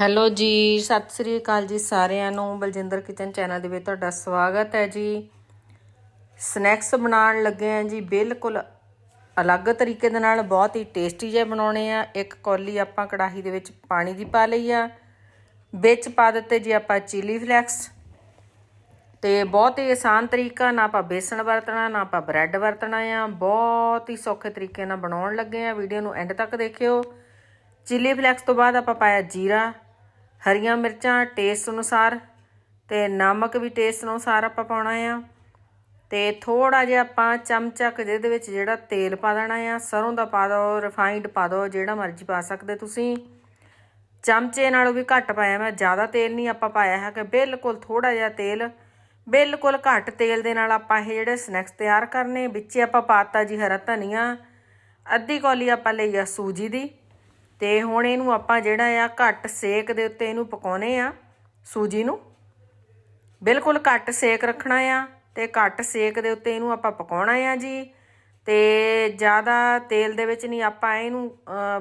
Hello ਜੀ, ਸਤਿ ਸ੍ਰੀ ਅਕਾਲ ਜੀ ਸਾਰਿਆਂ ਨੂੰ। ਬਲਜਿੰਦਰ ਕਿਚਨ ਚੈਨਲ ਦੇ ਵਿੱਚ ਤੁਹਾਡਾ ਸਵਾਗਤ ਹੈ ਜੀ। ਸਨੈਕਸ ਬਣਾਉਣ ਲੱਗੇ ਆ ਜੀ, ਬਿਲਕੁਲ ਅਲੱਗ ਤਰੀਕੇ ਦੇ ਨਾਲ, ਬਹੁਤ ਹੀ ਟੇਸਟੀ ਜਿਹੇ ਬਣਾਉਣੇ ਆ। ਇੱਕ ਕੌਲੀ ਆਪਾਂ ਕੜਾਹੀ ਦੇ ਵਿੱਚ ਪਾਣੀ ਦੀ ਪਾ ਲਈ ਆ। ਵਿੱਚ ਪਾ ਦਿੱਤੇ ਜੀ ਆਪਾਂ ਚਿਲੀ ਫਲੈਕਸ। ਤੇ ਬਹੁਤ ਹੀ ਆਸਾਨ ਤਰੀਕਾ, ਨਾ ਆਪਾਂ ਬੇਸਣ ਵਰਤਣਾ, ਨਾ ਆਪਾਂ ਬ੍ਰੈਡ ਵਰਤਣਾ ਆ। ਬਹੁਤ ਹੀ ਸੌਖੇ ਤਰੀਕੇ ਨਾਲ ਬਣਾਉਣ ਲੱਗੇ ਆ। ਵੀਡੀਓ ਨੂੰ ਐਂਡ ਤੱਕ ਦੇਖਿਓ। ਚਿਲੀ ਫਲੈਕਸ ਤੋਂ ਬਾਅਦ ਆਪਾਂ ਪਾਇਆ ਜੀਰਾ। ਹਰੀਆਂ ਮਿਰਚਾਂ ਟੇਸਟ ਅਨੁਸਾਰ ਤੇ ਨਮਕ ਵੀ ਟੇਸਟ ਅਨੁਸਾਰ ਆਪਾਂ ਪਾਉਣਾ ਆ। ਤੇ ਥੋੜਾ ਜਿਹਾ ਆਪਾਂ ਚਮਚਾ ਕੁ ਜਿਹਦੇ ਵਿੱਚ ਜਿਹੜਾ ਤੇਲ ਪਾ ਦੇਣਾ ਆ, ਸਰੋਂ ਦਾ ਪਾ ਦਿਓ ਰਿਫਾਈਂਡ ਪਾ ਦਿਓ, ਜਿਹੜਾ ਮਰਜ਼ੀ ਪਾ ਸਕਦੇ ਤੁਸੀਂ। ਚਮਚੇ ਨਾਲੋਂ ਵੀ ਘੱਟ ਪਾਇਆ ਮੈਂ, ਜ਼ਿਆਦਾ ਤੇਲ ਨਹੀਂ ਆਪਾਂ ਪਾਇਆ ਹੈ ਕਿ ਬਿਲਕੁਲ ਥੋੜਾ ਜਿਹਾ ਤੇਲ। ਬਿਲਕੁਲ ਘੱਟ ਤੇਲ ਦੇ ਨਾਲ ਆਪਾਂ ਇਹ ਜਿਹੜੇ ਸਨੈਕਸ ਤਿਆਰ ਕਰਨੇ, ਵਿੱਚ ਆਪਾਂ ਪਾਤਾ ਜੀ ਹਰਾ ਧਨੀਆ, ਅੱਧੀ ਕੌਲੀ ਆਪਾਂ ਲਈ ਆ ਸੂਜੀ ਦੀ। ਤੇ ਹੁਣ ਇਹਨੂੰ ਆਪਾਂ ਜਿਹੜਾ ਆ ਘੱਟ ਸੇਕ ਦੇ ਉੱਤੇ ਇਹਨੂੰ ਪਕਾਉਨੇ ਆ, ਸੂਜੀ ਨੂੰ। ਬਿਲਕੁਲ ਘੱਟ ਸੇਕ ਰੱਖਣਾ ਆ ਤੇ ਘੱਟ ਸੇਕ ਦੇ ਉੱਤੇ ਇਹਨੂੰ ਆਪਾਂ ਪਕਾਉਣਾ ਆ ਜੀ। ਤੇ ਜ਼ਿਆਦਾ ਤੇਲ ਦੇ ਵਿੱਚ ਨਹੀਂ ਆਪਾਂ ਇਹਨੂੰ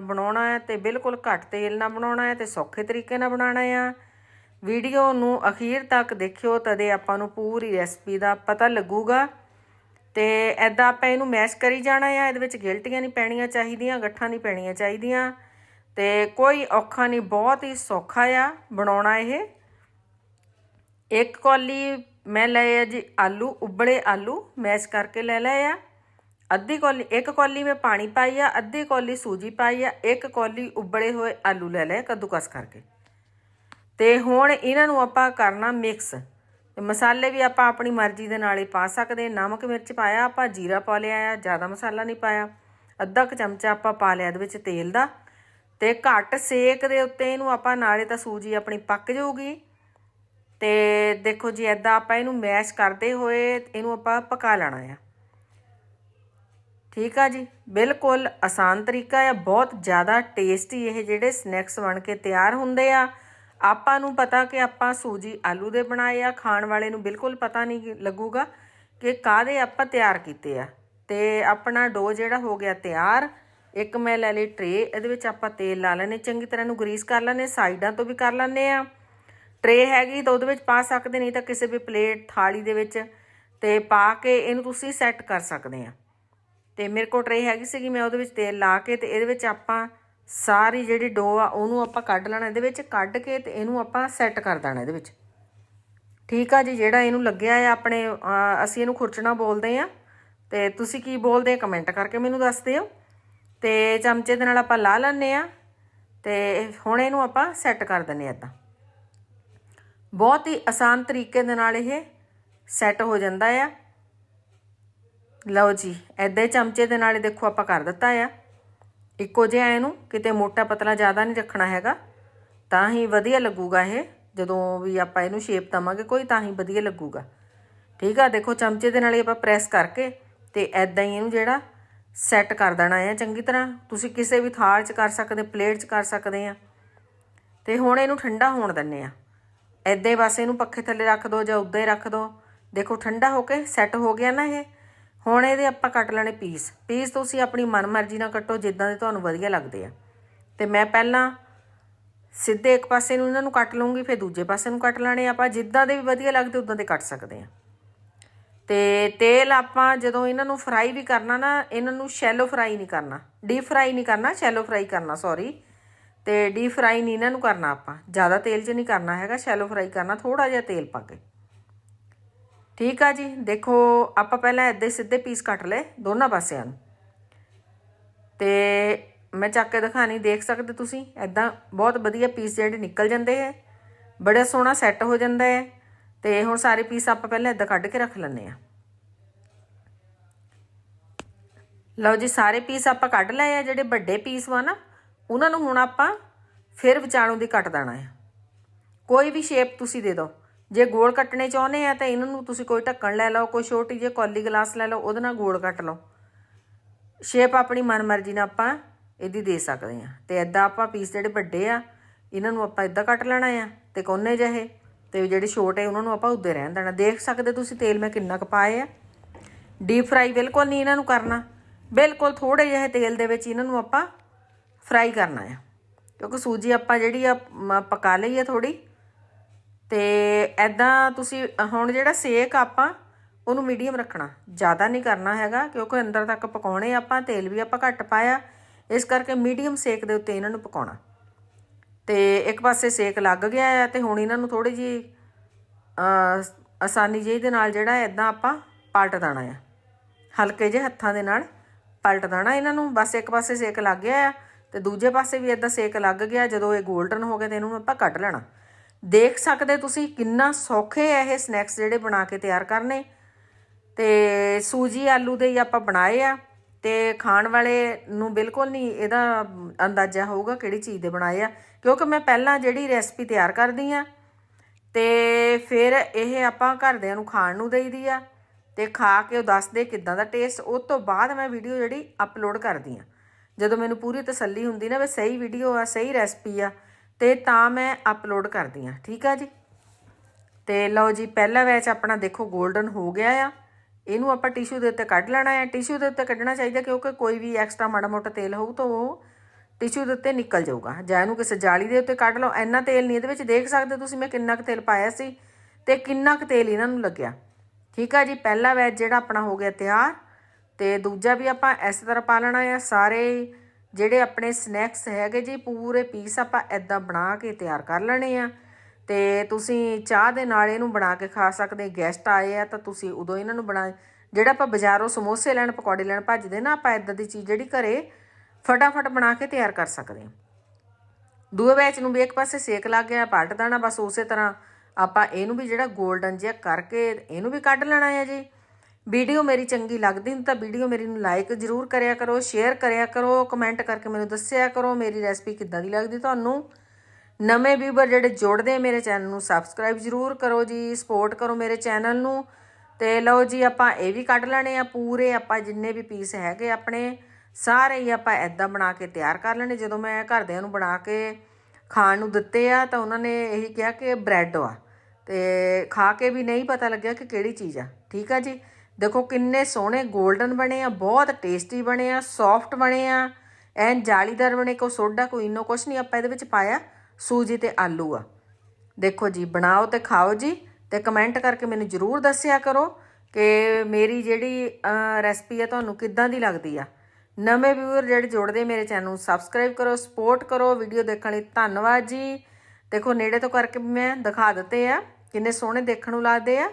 ਬਣਾਉਣਾ ਹੈ ਤੇ ਬਿਲਕੁਲ ਘੱਟ ਤੇਲ ਨਾਲ ਬਣਾਉਣਾ ਹੈ ਤੇ ਸੌਖੇ ਤਰੀਕੇ ਨਾਲ ਬਣਾਉਣਾ ਆ। ਵੀਡੀਓ ਨੂੰ ਅਖੀਰ ਤੱਕ ਦੇਖਿਓ, ਤਦੇ ਆਪਾਂ ਨੂੰ ਪੂਰੀ ਰੈਸਪੀ ਦਾ ਪਤਾ ਲੱਗੂਗਾ। ਤੇ ਐਦਾਂ ਆਪਾਂ ਇਹਨੂੰ ਮੈਸ਼ ਕਰੀ ਜਾਣਾ ਆ, ਇਹਦੇ ਵਿੱਚ ਗਿਲਟੀਆਂ ਨਹੀਂ ਪੈਣੀਆਂ ਚਾਹੀਦੀਆਂ, ਗੱਠਾਂ ਨਹੀਂ ਪੈਣੀਆਂ ਚਾਹੀਦੀਆਂ। ਤੇ ਕੋਈ ਔਖਾ ਨਹੀਂ, ਬਹੁਤ ਹੀ ਸੌਖਾ ਆ ਬਣਾਉਣਾ ਇਹ। ਇੱਕ ਕੌਲੀ ਮੈਂ ਲਏ ਆ ਜੀ ਆਲੂ, ਉਬਲੇ ਆਲੂ ਮੈਸ਼ ਕਰਕੇ ਲੈ ਲਏ ਆ। ਅੱਧੀ ਕੌਲੀ, ਇੱਕ ਕੌਲੀ ਮੈਂ ਪਾਣੀ ਪਾਈ ਆ, ਅੱਧੀ ਕੌਲੀ ਸੂਜੀ ਪਾਈ ਆ, ਇੱਕ ਕੌਲੀ ਉਬਲੇ ਹੋਏ ਆਲੂ ਲੈ ਲਏ ਕੱਦੂਕਸ ਕਰਕੇ। ਤੇ ਹੁਣ ਇਹਨਾਂ ਨੂੰ ਆਪਾਂ ਕਰਨਾ ਮਿਕਸ। ਤੇ ਮਸਾਲੇ ਵੀ ਆਪਾਂ ਆਪਣੀ ਮਰਜ਼ੀ ਦੇ ਨਾਲ ਹੀ ਪਾ ਸਕਦੇ ਨਮਕ ਮਿਰਚ ਪਾਇਆ ਆਪਾਂ, ਜੀਰਾ ਪਾ ਲਿਆ ਆ, ਜ਼ਿਆਦਾ ਮਸਾਲਾ ਨਹੀਂ ਪਾਇਆ। ਅੱਧਾ ਕੁ ਚਮਚਾ ਆਪਾਂ ਪਾ ਲਿਆ ਇਹਦੇ ਵਿੱਚ ਤੇਲ ਦਾ। ਤੇ ਘੱਟ ਸੇਕ ਦੇ ਉੱਤੇ ਇਹਨੂੰ ਆਪਾਂ ਨਾਲੇ ਤਾਂ ਸੂਜੀ ਆਪਣੀ ਪੱਕ ਜਾਊਗੀ। ਤੇ ਦੇਖੋ ਜੀ ਐਦਾਂ ਆਪਾਂ ਇਹਨੂੰ ਮੈਸ਼ ਕਰਦੇ ਹੋਏ ਇਹਨੂੰ ਆਪਾਂ ਪਕਾ ਲੈਣਾ ਆ। ਠੀਕ ਆ ਜੀ? ਬਿਲਕੁਲ ਆਸਾਨ ਤਰੀਕਾ ਆ, ਬਹੁਤ ਜ਼ਿਆਦਾ ਟੇਸਟੀ ਇਹ ਜਿਹੜੇ ਸਨੈਕਸ ਬਣ ਕੇ ਤਿਆਰ ਹੁੰਦੇ ਆ। ਆਪਾਂ ਨੂੰ ਪਤਾ ਕਿ ਆਪਾਂ ਸੂਜੀ ਆਲੂ ਦੇ ਬਣਾਏ ਆ, ਖਾਣ ਵਾਲੇ ਨੂੰ ਬਿਲਕੁਲ ਪਤਾ ਨਹੀਂ ਲੱਗੂਗਾ ਕਿ ਕਾਦੇ ਆਪਾਂ ਤਿਆਰ ਕੀਤੇ ਆ। ਤੇ ਆਪਣਾ ਡੋ ਜਿਹੜਾ ਹੋ ਗਿਆ ਤਿਆਰ। ਇੱਕ ਮੈਂ ਲੈ ਲਈ ਟਰੇ, ਇਹਦੇ ਵਿੱਚ ਆਪਾਂ ਤੇਲ ਲਾ ਲੈਣੇ ਚੰਗੀ ਤਰ੍ਹਾਂ ਨੂੰ ਗਰੀਸ ਕਰ ਲੈਣੇ ਸਾਈਡਾਂ ਤੋਂ ਵੀ ਕਰ ਲੈਣੇ ਆ ਟਰੇ ਹੈਗੀ ਤਾਂ ਉਹਦੇ ਵਿੱਚ ਪਾ ਸਕਦੇ ਨਹੀਂ ਤਾਂ ਕਿਸੇ ਵੀ ਪਲੇਟ, ਥਾਲੀ ਦੇ ਵਿੱਚ ਤੇ ਪਾ ਕੇ ਇਹਨੂੰ ਤੁਸੀਂ ਸੈੱਟ ਕਰ ਸਕਦੇ ਆ ਤੇ ਮੇਰੇ ਕੋਲ ਟਰੇ ਹੈਗੀ ਸੀਗੀ, ਮੈਂ ਉਹਦੇ ਵਿੱਚ ਤੇਲ ਲਾ ਕੇ ਤੇ ਇਹਦੇ ਵਿੱਚ ਆਪਾਂ ਸਾਰੀ ਜਿਹੜੀ ਡੋ ਆ, ਉਹਨੂੰ ਆਪਾਂ ਕੱਢ ਲੈਣਾ ਇਹਦੇ ਵਿੱਚ, ਕੱਢ ਕੇ ਤੇ ਇਹਨੂੰ ਆਪਾਂ ਸੈੱਟ ਕਰ ਦੇਣਾ ਇਹਦੇ ਵਿੱਚ। ਠੀਕ ਆ ਜੀ, ਜਿਹੜਾ ਇਹਨੂੰ ਲੱਗਿਆ ਆ ਆਪਣੇ ਅਸੀਂ ਇਹਨੂੰ ਖੁਰਚਣਾ ਬੋਲਦੇ ਆ ਤੇ ਤੁਸੀਂ ਕੀ ਬੋਲਦੇ ਕਮੈਂਟ ਕਰਕੇ ਮੈਨੂੰ ਦੱਸ ਦਿਓ। ਤੇ ਚਮਚੇ ਦੇ ਨਾਲ ਆਪਾਂ ਲਾ ਲੈਣੇ ਆ ਤੇ ਹੁਣ ਇਹਨੂੰ ਆਪਾਂ ਸੈੱਟ ਕਰ ਦਿੰਨੇ ਆ ਇਦਾਂ। ਬਹੁਤ ਹੀ ਆਸਾਨ ਤਰੀਕੇ ਦੇ ਨਾਲ ਇਹ ਸੈੱਟ ਹੋ ਜਾਂਦਾ ਆ। ਲਓ ਜੀ ਐਦਾਂ ਹੀ ਚਮਚੇ ਦੇ ਨਾਲ ਦੇਖੋ ਆਪਾਂ ਕਰ ਦਿੱਤਾ ਆ। ਇੱਕੋ ਜਿਹਾ ਇਹਨੂੰ ਕਿਤੇ ਮੋਟਾ ਪਤਲਾ ਜ਼ਿਆਦਾ ਨਹੀਂ ਰੱਖਣਾ ਹੈਗਾ, ਤਾਂ ਹੀ ਵਧੀਆ ਲੱਗੂਗਾ ਇਹ। ਜਦੋਂ ਵੀ ਆਪਾਂ ਇਹਨੂੰ ਸ਼ੇਪ ਦਵਾਂਗੇ ਕੋਈ, ਤਾਂ ਹੀ ਵਧੀਆ ਲੱਗੂਗਾ। ਠੀਕ ਆ, ਦੇਖੋ ਚਮਚੇ ਦੇ ਨਾਲ ਹੀ ਆਪਾਂ ਪ੍ਰੈਸ ਕਰਕੇ ਤੇ ਐਦਾਂ ਹੀ ਇਹਨੂੰ ਜਿਹੜਾ ਸੈੱਟ ਕਰ ਦੇਣਾ ਹੈ ਚੰਗੀ ਤਰ੍ਹਾਂ। ਤੁਸੀਂ ਕਿਸੇ ਵੀ ਥਾਲ 'ਚ ਕਰ ਸਕਦੇ, ਪਲੇਟ 'ਚ ਕਰ ਸਕਦੇ ਆ। ਤੇ ਹੁਣ ਇਹਨੂੰ ਠੰਡਾ ਹੋਣ ਦਿੰਨੇ ਆ। ਐਦਾਂ ਹੀ ਬਸ ਇਹਨੂੰ ਪੱਖੇ ਥੱਲੇ ਰੱਖ ਦਿਓ ਜਾਂ ਉੱਦਾਂ ਹੀ ਰੱਖ ਦਿਓ ਦੇਖੋ, ਠੰਡਾ ਹੋ ਕੇ ਸੈੱਟ ਹੋ ਗਿਆ ਨਾ ਇਹ। ਹੁਣ ਇਹਦੇ ਆਪਾਂ ਕੱਟ ਲੈਣੇ ਪੀਸ। ਪੀਸ ਤੁਸੀਂ ਆਪਣੀ ਮਨਮਰਜ਼ੀ ਨਾਲ ਕੱਟੋ, ਜਿੱਦਾਂ ਦੇ ਤੁਹਾਨੂੰ ਵਧੀਆ ਲੱਗਦੇ ਆ। ਤੇ ਮੈਂ ਪਹਿਲਾਂ ਸਿੱਧੇ ਇੱਕ ਪਾਸੇ ਨੂੰ ਇਹਨਾਂ ਨੂੰ ਕੱਟ ਲਵਾਂਗੀ ਫਿਰ ਦੂਜੇ ਪਾਸੇ ਨੂੰ ਕੱਟ ਲੈਣੇ ਆਪਾਂ ਜਿੱਦਾਂ ਦੇ ਵੀ ਵਧੀਆ ਲੱਗਦੇ, ਉਦਾਂ ਦੇ ਕੱਟ ਸਕਦੇ ਆ। ਤੇ ਤੇਲ ਆਪਾਂ ਜਦੋਂ ਇਹਨਾਂ ਨੂੰ ਫਰਾਈ ਵੀ ਕਰਨਾ ਨਾ, ਇਹਨਾਂ ਨੂੰ ਸ਼ੈਲੋ ਫਰਾਈ ਨਹੀਂ ਕਰਨਾ। ਡੀਪ ਫਰਾਈ ਨਹੀਂ ਕਰਨਾ ਸ਼ੈਲੋ ਫਰਾਈ ਕਰਨਾ ਸੌਰੀ ਤੇ ਡੀਪ ਫਰਾਈ ਨਹੀਂ ਇਹਨਾਂ ਨੂੰ ਕਰਨਾ ਆਪਾਂ। ਜ਼ਿਆਦਾ ਤੇਲ 'ਚ ਨਹੀਂ ਕਰਨਾ ਹੈਗਾ ਸ਼ੈਲੋ ਫਰਾਈ ਕਰਨਾ ਥੋੜਾ ਜਿਹਾ ਤੇਲ ਪਾ ਕੇ। ਠੀਕ ਆ ਜੀ? ਦੇਖੋ, ਆਪਾਂ ਪਹਿਲਾਂ ਐਦਾਂ ਸਿੱਧੇ ਪੀਸ ਕੱਟ ਲਏ, ਦੋਨਾਂ ਪਾਸਿਆਂ ਨੂੰ। ਤੇ ਮੈਂ ਚੱਕ ਕੇ ਦਿਖਾਣੀ, ਦੇਖ ਸਕਦੇ ਤੁਸੀਂ? ਐਦਾਂ ਬਹੁਤ ਵਧੀਆ ਪੀਸ ਜਿਹੜੇ ਨਿਕਲ ਜਾਂਦੇ ਹੈ। ਬੜਾ ਸੋਹਣਾ ਸੈੱਟ ਹੋ ਜਾਂਦਾ ਹੈ। ਤੇ ਹੁਣ ਸਾਰੇ ਪੀਸ ਆਪਾਂ ਪਹਿਲਾਂ ਐਦਾਂ ਕੱਢ ਕੇ ਰੱਖ ਲੈਂਦੇ ਆ ਲਓ ਜੀ, ਸਾਰੇ ਪੀਸ ਆਪਾਂ ਕੱਢ ਲਏ ਆ, ਜਿਹੜੇ ਵੱਡੇ ਪੀਸ ਵਾ ਨਾ, ਉਹਨਾਂ ਨੂੰ ਹੁਣ ਆਪਾਂ ਫਿਰ ਵਿਚਾਲੋਂ ਦੀ ਕੱਟ ਦੇਣਾ ਹੈ। ਕੋਈ ਵੀ ਸ਼ੇਪ ਤੁਸੀਂ ਦੇ ਦਿਓ। ਜੇ ਗੋਲ ਕੱਟਣੇ ਚਾਹੁੰਦੇ ਆ ਤਾਂ ਇਹਨਾਂ ਨੂੰ ਤੁਸੀਂ ਕੋਈ ਢੱਕਣ ਲੈ ਲਓ, ਕੋਈ ਛੋਟੀ ਜਿਹੀ ਕੌਲੀ ਗਲਾਸ ਲੈ ਲਓ, ਉਹਦੇ ਨਾਲ ਗੋਲ ਕੱਟ ਲਓ। ਸ਼ੇਪ ਆਪਣੀ ਮਨਮਰਜ਼ੀ ਨਾਲ ਆਪਾਂ ਇਹਦੀ ਦੇ ਸਕਦੇ ਆ ਤੇ ਐਦਾਂ ਆਪਾਂ ਪੀਸ ਜਿਹੜੇ ਵੱਡੇ ਆ, ਇਹਨਾਂ ਨੂੰ ਆਪਾਂ ਇਦਾਂ ਕੱਟ ਲੈਣਾ ਆ, ਤੇ ਕੋਨੇ ਜਿਹੇ ਤੇ ਜਿਹੜੇ ਛੋਟੇ ਉਹਨਾਂ ਨੂੰ ਆਪਾਂ ਉੱਦੇ ਰਹਿਣ ਦੇਣਾ। ਦੇਖ ਸਕਦੇ ਤੁਸੀਂ ਤੇਲ ਮੈਂ ਕਿੰਨਾ ਕੁ ਪਾਏ ਆ। ਡੀਪ ਫਰਾਈ ਬਿਲਕੁਲ ਨਹੀਂ ਇਹਨਾਂ ਨੂੰ ਕਰਨਾ। ਬਿਲਕੁਲ ਥੋੜੇ ਜਿਹੇ ਤੇਲ ਦੇ ਵਿੱਚ ਇਹਨਾਂ ਨੂੰ ਆਪਾਂ ਫਰਾਈ ਕਰਨਾ ਆ। ਕਿਉਂਕਿ ਸੂਜੀ ਆਪਾਂ ਜਿਹੜੀ ਆ ਮ, ਪਕਾ ਲਈ ਆ ਥੋੜੀ ਤੇ ਐਦਾਂ ਤੁਸੀਂ ਹੁਣ ਜਿਹੜਾ ਸੇਕ ਆਪਾਂ ਉਹਨੂੰ ਮੀਡੀਅਮ ਰੱਖਣਾ। ਜ਼ਿਆਦਾ ਨਹੀਂ ਕਰਨਾ ਹੈਗਾ ਕਿਉਂਕਿ ਅੰਦਰ ਤੱਕ ਪਕਾਉਣੇ ਆਪਾਂ ਤੇਲ ਵੀ ਆਪਾਂ ਘੱਟ ਪਾਇਆ। ਇਸ ਕਰਕੇ ਮੀਡੀਅਮ ਸੇਕ ਦੇ ਉੱਤੇ ਇਹਨਾਂ ਨੂੰ ਪਕਾਉਣਾ। ਤੇ ਇੱਕ ਪਾਸੇ ਸੇਕ ਲੱਗ ਗਿਆ ਆ ਤੇ ਹੁਣ ਇਹਨਾਂ ਨੂੰ ਥੋੜੀ ਜੀ ਆਸਾਨੀ ਜਿਹੀ ਦੇ ਨਾਲ ਜਿਹੜਾ ਐਦਾਂ ਆਪਾਂ ਪਲਟ ਦੇਣਾ ਆ। ਹਲਕੇ ਜਿਹੇ ਹੱਥਾਂ ਦੇ ਨਾਲ ਪਲਟ ਦੇਣਾ ਇਹਨਾਂ ਨੂੰ। ਬਸ ਇੱਕ ਪਾਸੇ ਸੇਕ ਲੱਗ ਗਿਆ ਆ ਤੇ ਦੂਜੇ ਪਾਸੇ ਵੀ ਇਦਾਂ ਸੇਕ ਲੱਗ ਗਿਆ ਜਦੋਂ ਇਹ 골ਡਨ ਹੋ ਗਏ ਤੇ ਇਹਨੂੰ ਆਪਾਂ ਕੱਢ ਲੈਣਾ। ਦੇਖ ਸਕਦੇ ਤੁਸੀਂ ਕਿੰਨਾ ਸੌਖੇ ਆ ਇਹ ਸਨੈਕਸ ਜਿਹੜੇ ਬਣਾ ਕੇ ਤਿਆਰ ਕਰਨੇ। ਤੇ ਸੂਜੀ ਆਲੂ ਦੇ ਹੀ ਆਪਾਂ ਬਣਾਏ ਆ ਤੇ ਖਾਣ ਵਾਲੇ ਨੂੰ ਬਿਲਕੁਲ ਨਹੀਂ ਇਹਦਾ ਅੰਦਾਜ਼ਾ ਹੋਊਗਾ ਕਿਹੜੀ ਚੀਜ਼ ਦੇ ਬਣਾਏ ਆ। ਕਿਉਂਕਿ ਮੈਂ ਪਹਿਲਾਂ ਜਿਹੜੀ ਰੈਸਪੀ ਤਿਆਰ ਕਰਦੀ ਆ, ਤੇ ਫਿਰ ਇਹ ਆਪਾਂ ਘਰਦਿਆਂ ਨੂੰ ਖਾਣ ਨੂੰ ਦੇਈਦੀ ਆ, ਤੇ ਖਾ ਕੇ ਉਹ ਦੱਸਦੇ ਕਿਦਾਂ ਦਾ ਟੇਸਟ ਉਸ ਤੋਂ ਬਾਅਦ ਮੈਂ ਵੀਡੀਓ ਜਿਹੜੀ ਅਪਲੋਡ ਕਰਦੀ ਆ। ਜਦੋਂ ਮੈਨੂੰ ਪੂਰੀ ਤਸੱਲੀ ਹੁੰਦੀ ਨਾ ਵੀ ਸਹੀ ਵੀਡੀਓ ਆ, ਸਹੀ ਰੈਸਪੀ ਆ, ਤੇ ਤਾਂ ਮੈਂ ਅਪਲੋਡ ਕਰਦੀ ਆ, ਠੀਕ ਆ ਜੀ? ਤੇ ਲਓ ਜੀ, ਪਹਿਲਾ ਬੈਚ ਆਪਣਾ ਦੇਖੋ 골ਡਨ ਹੋ ਗਿਆ ਆ। ਇਹਨੂੰ ਆਪਾਂ ਟਿਸ਼ੂ ਦੇ ਉੱਤੇ ਕੱਢ ਲੈਣਾ ਹੈ ਟਿਸ਼ੂ ਦੇ ਉੱਤੇ ਕੱਢਣਾ ਚਾਹੀਦਾ ਕਿਉਂਕਿ ਕੋਈ ਵੀ ਐਕਸਟਰਾ ਮਾੜਾ ਮੋਟਾ ਤੇਲ ਹੋਊ ਤਾਂ ਉਹ ਟਿਸ਼ੂ ਦੇ ਉੱਤੇ ਨਿਕਲ ਜਾਊਗਾ। ਜਾਂ ਇਹਨੂੰ ਕਿਸੇ ਜਾਲੀ ਦੇ ਉੱਤੇ ਕੱਢ ਲਓ। ਇੰਨਾ ਤੇਲ ਨਹੀਂ ਇਹਦੇ ਵਿੱਚ ਦੇਖ ਸਕਦੇ ਤੁਸੀਂ ਮੈਂ ਕਿੰਨਾ ਕੁ ਤੇਲ ਪਾਇਆ ਸੀ ਤੇ ਕਿੰਨਾ ਕੁ ਤੇਲ ਇਹਨਾਂ ਨੂੰ ਲੱਗਿਆ। ਠੀਕ ਆ ਜੀ, ਪਹਿਲਾ ਵੈਜ ਜਿਹੜਾ ਆਪਣਾ ਹੋ ਗਿਆ ਤਿਆਰ ਤੇ ਦੂਜਾ ਵੀ ਆਪਾਂ ਇਸ ਤਰ੍ਹਾਂ ਪਾ ਲੈਣਾ ਆ। ਸਾਰੇ ਜਿਹੜੇ ਆਪਣੇ ਸਨੈਕਸ ਹੈਗੇ ਜੀ, ਪੂਰੇ ਪੀਸ ਆਪਾਂ ਐਦਾਂ ਬਣਾ ਕੇ ਤਿਆਰ ਕਰ ਲੈਣੇ ਆ। ਤੇ ਤੁਸੀਂ ਚਾਹ ਦੇ ਨਾਲ ਇਹਨੂੰ ਬਣਾ ਕੇ ਖਾ ਸਕਦੇ। ਗੈਸਟ ਆਏ ਆ ਤਾਂ ਤੁਸੀਂ ਉਦੋਂ ਇਹਨਾਂ ਨੂੰ ਬਣਾ ਜਿਹੜਾ ਆਪਾਂ ਬਾਜ਼ਾਰੋਂ ਸਮੋਸੇ ਲੈਣ, ਪਕੌੜੇ ਲੈਣ ਭੱਜਦੇ ਨਾ ਆਪਾਂ ਐਦਾਂ ਦੀ ਚੀਜ਼ ਜਿਹੜੀ ਘਰੇ ਫਟਾਫਟ ਬਣਾ ਕੇ ਤਿਆਰ ਕਰ ਸਕਦੇ ਹਾਂ। ਦੂਏ ਬੈਚ ਨੂੰ ਵੀ ਇੱਕ ਪਾਸੇ ਸੇਕ ਲੱਗ ਗਿਆ, ਪਲਟ ਦੇਣਾ, ਬਸ ਉਸੇ ਤਰ੍ਹਾਂ ਆਪਾਂ ਇਹਨੂੰ ਵੀ ਜਿਹੜਾ 골ਡਨ ਜਿਹਾ ਕਰਕੇ ਇਹਨੂੰ ਵੀ ਕੱਢ ਲੈਣਾ ਹੈ ਜੀ। ਵੀਡੀਓ ਮੇਰੀ ਚੰਗੀ ਲੱਗਦੀ ਤਾਂ ਵੀਡੀਓ ਮੇਰੀ ਨੂੰ ਲਾਈਕ ਜ਼ਰੂਰ ਕਰਿਆ ਕਰੋ ਸ਼ੇਅਰ ਕਰਿਆ ਕਰੋ ਕਮੈਂਟ ਕਰਕੇ ਮੈਨੂੰ ਦੱਸਿਆ ਕਰੋ ਮੇਰੀ ਰੈਸਪੀ ਕਿੱਦਾਂ ਦੀ ਲੱਗਦੀ ਤੁਹਾਨੂੰ। ਨਵੇਂ ਵੀਵਰ ਜਿਹੜੇ ਜੁੜਦੇ ਆ ਮੇਰੇ ਚੈਨਲ ਨੂੰ ਸਬਸਕ੍ਰਾਈਬ ਜ਼ਰੂਰ ਕਰੋ ਜੀ ਸਪੋਰਟ ਕਰੋ ਮੇਰੇ ਚੈਨਲ ਨੂੰ। ਤੇ ਲਓ ਜੀ ਆਪਾਂ ਇਹ ਵੀ ਕੱਢ ਲੈਣੇ ਆ ਪੂਰੇ, ਆਪਾਂ ਜਿੰਨੇ ਵੀ ਪੀਸ ਹੈਗੇ ਆਪਣੇ। ਸਾਰੇ ਹੀ ਆਪਾਂ ਐਦਾਂ ਬਣਾ ਕੇ ਤਿਆਰ ਕਰ ਲੈਣੇ। ਜਦੋਂ ਮੈਂ ਘਰਦਿਆਂ ਨੂੰ ਬਣਾ ਕੇ ਖਾਣ ਨੂੰ ਦਿੱਤੇ ਆ, ਤਾਂ ਉਹਨਾਂ ਨੇ ਇਹੀ ਕਿਹਾ ਕਿ ਬ੍ਰੈਡ ਆ। ਤੇ ਖਾ ਕੇ ਵੀ ਨਹੀਂ ਪਤਾ ਲੱਗਿਆ ਕਿ ਕਿਹੜੀ ਚੀਜ਼ ਆ। ਠੀਕ ਆ ਜੀ? ਦੇਖੋ ਕਿੰਨੇ ਸੋਹਣੇ 골ਡਨ ਬਣੇ ਆ, ਬਹੁਤ ਟੇਸਟੀ ਬਣੇ ਆ, ਸੌਫਟ ਬਣੇ ਆ। ਐਨ ਜਾਲੀਦਾਰ ਬਣੇ ਕੋ ਸੋਡਾ, ਕੋਈ ਇਨੋ ਕੁਛ ਨਹੀਂ ਆਪਾਂ ਇਹਦੇ ਵਿੱਚ ਪਾਇਆ। ਸੂਜੀ ਤੇ ਆਲੂ ਆ। ਦੇਖੋ ਜੀ, ਬਣਾਓ ਤੇ ਖਾਓ ਜੀ। ਤੇ ਕਮੈਂਟ ਕਰਕੇ ਮੈਨੂੰ ਜਰੂਰ ਦੱਸਿਆ ਕਰੋ ਕਿ ਮੇਰੀ ਜਿਹੜੀ ਰੈਸਪੀ ਆ, ਤੁਹਾਨੂੰ ਕਿੱਦਾਂ ਦੀ ਲੱਗਦੀ ਆ। ਨਵੇਂ ਵਿਊਅਰ ਜਿਹੜੇ ਜੁੜਦੇ ਮੇਰੇ ਚੈਨਲ ਨੂੰ ਸਬਸਕ੍ਰਾਈਬ ਕਰੋ ਸਪੋਰਟ ਕਰੋ ਵੀਡੀਓ ਦੇਖਣ ਲਈ ਧੰਨਵਾਦ ਜੀ। ਦੇਖੋ, ਨੇੜੇ ਤੋਂ ਕਰਕੇ ਮੈਂ ਦਿਖਾ ਦਿੱਤੇ ਆ, ਕਿੰਨੇ ਸੋਹਣੇ ਦੇਖਣ ਨੂੰ ਲੱਗਦੇ ਆ।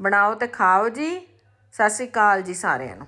ਬਣਾਓ ਤੇ ਖਾਓ ਜੀ। ਸਤਿ ਸ਼੍ਰੀ ਅਕਾਲ ਜੀ ਸਾਰਿਆਂ ਨੂੰ।